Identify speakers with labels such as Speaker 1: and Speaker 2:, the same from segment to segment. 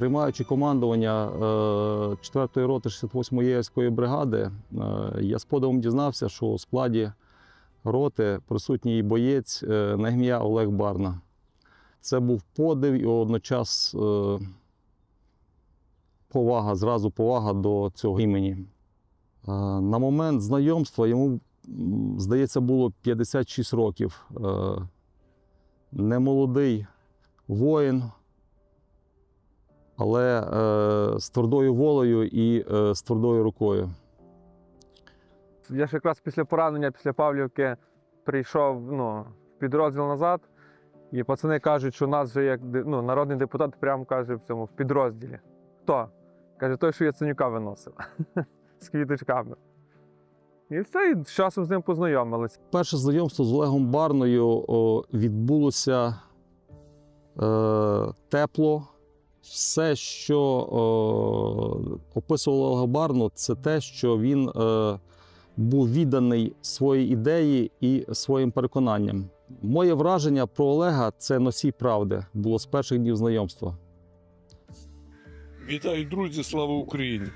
Speaker 1: Приймаючи командування е, 4-ї роти 68-ї єгерської бригади, е, я з подивом дізнався, що у складі роти присутній боєць е, на ім'я Олег Барна. Це був подив і одночас е, повага, зразу повага до цього імені. Е, На момент знайомства йому, здається, було 56 років. Е, Немолодий воїн, але е, з твердою волею і е, з твердою рукою.
Speaker 2: Я ж якраз після поранення, після Павлівки, прийшов ну, в підрозділ назад, і пацани кажуть, що у нас вже як ну, народний депутат прямо каже в цьому в підрозділі. Хто? Каже, той, що Яценюка виносив з квіточками. І все, і з часом з ним познайомилися.
Speaker 1: Перше знайомство з Олегом Барною о, відбулося е, тепло. Все, що о, описувало Олега Барну, це те, що він е, був відданий своїй ідеї і своїм переконанням. Моє враження про Олега це носій правди було з перших днів знайомства.
Speaker 3: Вітаю, друзі! Слава Україні!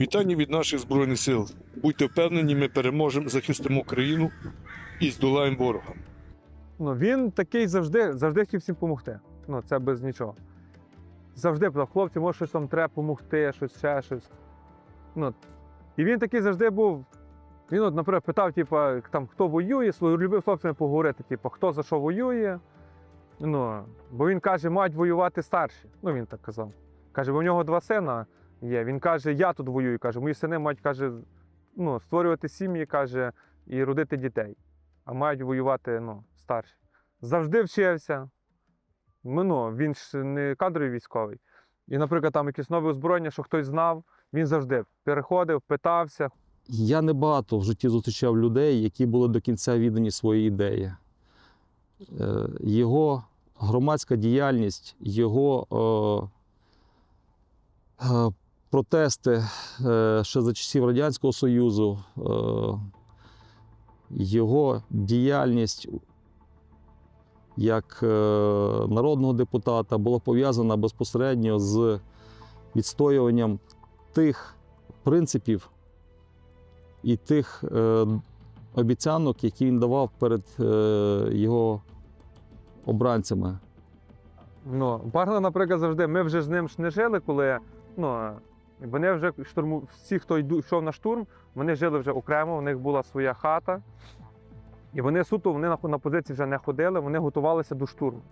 Speaker 3: Вітання від наших Збройних сил. Будьте впевнені, ми переможемо, захистимо країну і здолаємо ворога.
Speaker 2: Ну, він такий завжди, завжди хотів всім допомогти. Ну, це без нічого. Завжди питав, хлопці, може щось вам треба допомогти, щось ще щось. Ну, і він такий завжди був. Він, от, наприклад, питав, типу, там, хто воює, любив хлопцями поговорити, типу, хто за що воює. Ну, бо він каже, мають воювати старші. Ну, він так казав. Каже, бо в нього два сина є. Він каже, я тут воюю. Каже, мої сини мають каже, ну, створювати сім'ї, каже, і родити дітей а мають воювати ну, старші. Завжди вчився. Ну, він ж не кадровий військовий. І, наприклад, там якесь нове озброєння, що хтось знав, він завжди переходив, питався.
Speaker 1: Я небагато в житті зустрічав людей, які були до кінця віддані своїй ідеї. Е, Його громадська діяльність, його е, е, протести е, ще за часів Радянського Союзу, е, його діяльність як е, народного депутата була пов'язана безпосередньо з відстоюванням тих принципів і тих е, обіцянок, які він давав перед е, його обранцями.
Speaker 2: Ну, Барна, наприклад, завжди. Ми вже з ним ж не жили, коли ну, вони вже штурму, всі, хто йшов на штурм, вони жили вже окремо, у них була своя хата. І вони суто вони на, позиції вже не ходили, вони готувалися до штурму.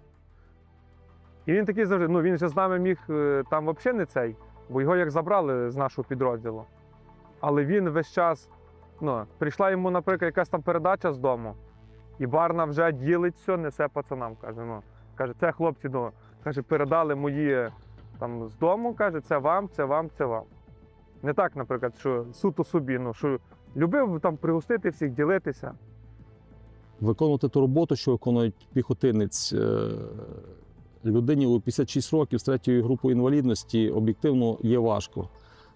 Speaker 2: І він такий завжди, ну він же з нами міг е, там взагалі не цей, бо його як забрали з нашого підрозділу. Але він весь час, ну, прийшла йому, наприклад, якась там передача з дому, і Барна вже ділить все, несе пацанам. Каже, ну, каже, це хлопці, ну, каже, передали мої там з дому, каже, це вам, це вам, це вам. Не так, наприклад, що суто собі, ну, що любив там пригостити всіх, ділитися.
Speaker 1: Виконувати ту роботу, що виконує піхотинець е, людині у 56 років з третьою групою інвалідності об'єктивно є важко.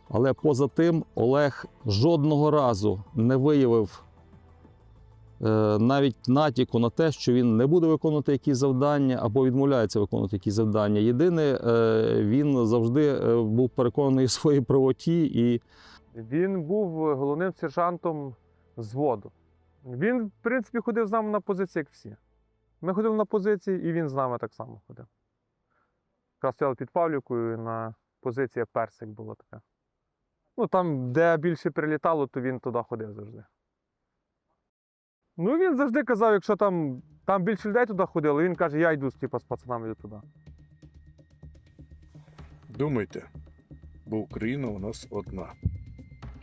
Speaker 1: Але поза тим Олег жодного разу не виявив е, навіть натяку на те, що він не буде виконувати якісь завдання або відмовляється виконувати якісь завдання. Єдине, е, він завжди був переконаний у своїй правоті і
Speaker 2: Він був головним сержантом взводу. Він, в принципі, ходив з нами на позиції, як всі. Ми ходили на позиції, і він з нами так само ходив. Якраз стояли під Павлівкою на позиції персик була така. Ну, там, де більше прилітало, то він туди ходив завжди. Ну, він завжди казав, якщо там, там більше людей туди ходило, він каже, я йду типу, з пацанами йду туди.
Speaker 3: Думайте, бо Україна у нас одна.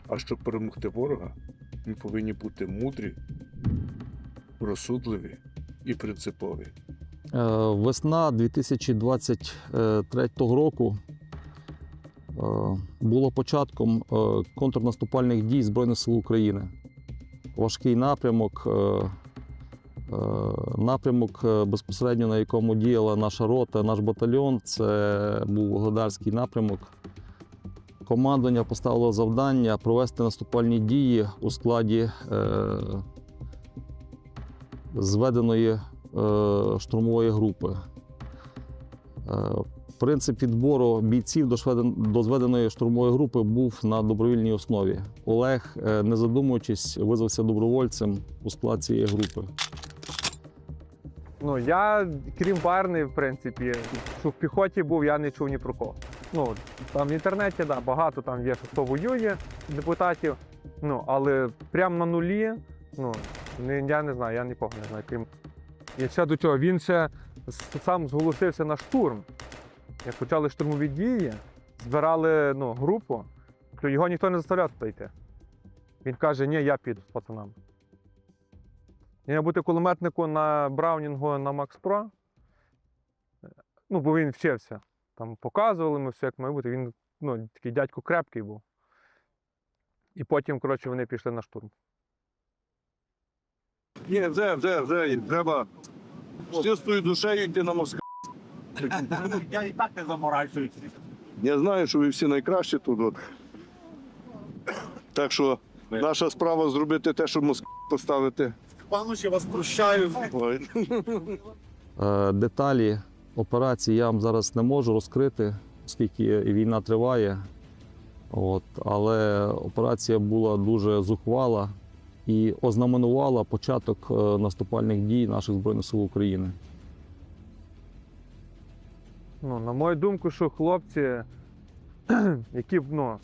Speaker 3: А щоб перемогти ворога, ми повинні бути мудрі, розсудливі і принципові.
Speaker 1: Е, Весна 2023 року е, було початком е, контрнаступальних дій Збройних сил України. Важкий напрямок, напрямок, безпосередньо на якому діяла наша рота, наш батальйон. Це був Вугледарський напрямок. Командування поставило завдання провести наступальні дії у складі зведеної е, штурмової групи. Е, Принцип відбору бійців до, зведеної штурмової групи був на добровільній основі. Олег, е, не задумуючись, визвався добровольцем у склад цієї групи.
Speaker 2: Ну, я, крім Барни, в принципі, що в піхоті був, я не чув ні про кого. Ну, там в інтернеті, да, багато там є, хто воює депутатів. Ну, але прямо на нулі, ну, я не знаю, я нікого не знаю. Крім... І ще до чого, він ще сам зголосився на штурм. Як почали штурмові дії, збирали ну, групу, то його ніхто не заставляв туди йти. Він каже, ні, я піду з пацанами. Я бути кулеметнику на Браунінгу на Макс Про. Ну, бо він вчився. Там показували ми все, як має бути. Він ну, такий дядько крепкий був. І потім, коротше, вони пішли на штурм.
Speaker 3: Ні, вже, вже, вже. Треба з чистою душею йти на Москву.
Speaker 4: Я і так не заморачуюся.
Speaker 3: Я знаю, що ви всі найкращі тут. От. Так що наша справа зробити те, щоб Москву поставити.
Speaker 4: Пану, ще вас прощаю.
Speaker 3: Ой.
Speaker 1: Е, Деталі операції я вам зараз не можу розкрити, оскільки війна триває. От, але операція була дуже зухвала і ознаменувала початок е, наступальних дій наших Збройних сил України.
Speaker 2: Ну, на мою думку, що хлопці, які ну,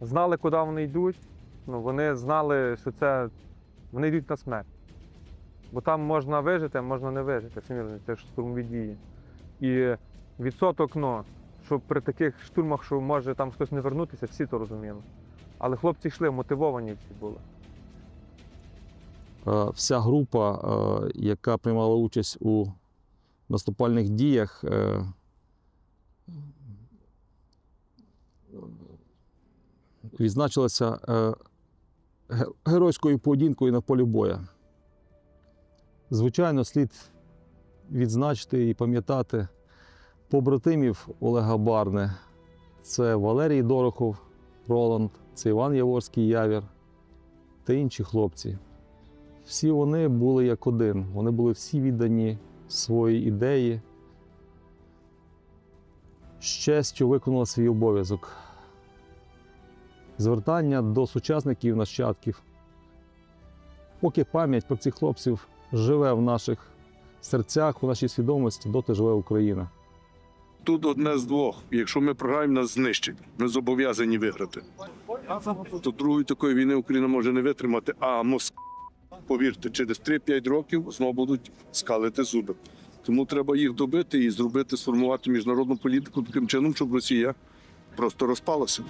Speaker 2: знали, куди вони йдуть, ну, вони знали, що це вони йдуть на смерть. Бо там можна вижити, а можна не вижити. Самі це ж штурмові дії. І відсоток, ну, що при таких штурмах, що може там хтось не вернутися, всі то розуміли. Але хлопці йшли, мотивовані всі були.
Speaker 1: Е, Вся група, е, яка приймала участь у наступальних діях, е, відзначилася геройською поведінкою на полі боя. Звичайно, слід відзначити і пам'ятати побратимів Олега Барни. Це Валерій Дорохов, Роланд, це Іван Яворський Явір та інші хлопці. Всі вони були як один. Вони були всі віддані своїй ідеї. З честю виконали свій обов'язок. Звертання до сучасників, нащадків. Поки пам'ять про цих хлопців живе в наших серцях, у нашій свідомості, доти живе Україна.
Speaker 3: Тут одне з двох. Якщо ми програємо, нас знищать. Ми зобов'язані виграти. То другої такої війни Україна може не витримати, а Москва, повірте, через 3-5 років знову будуть скалити зуби. Тому треба їх добити і зробити, сформувати міжнародну політику таким чином, щоб Росія просто розпалася.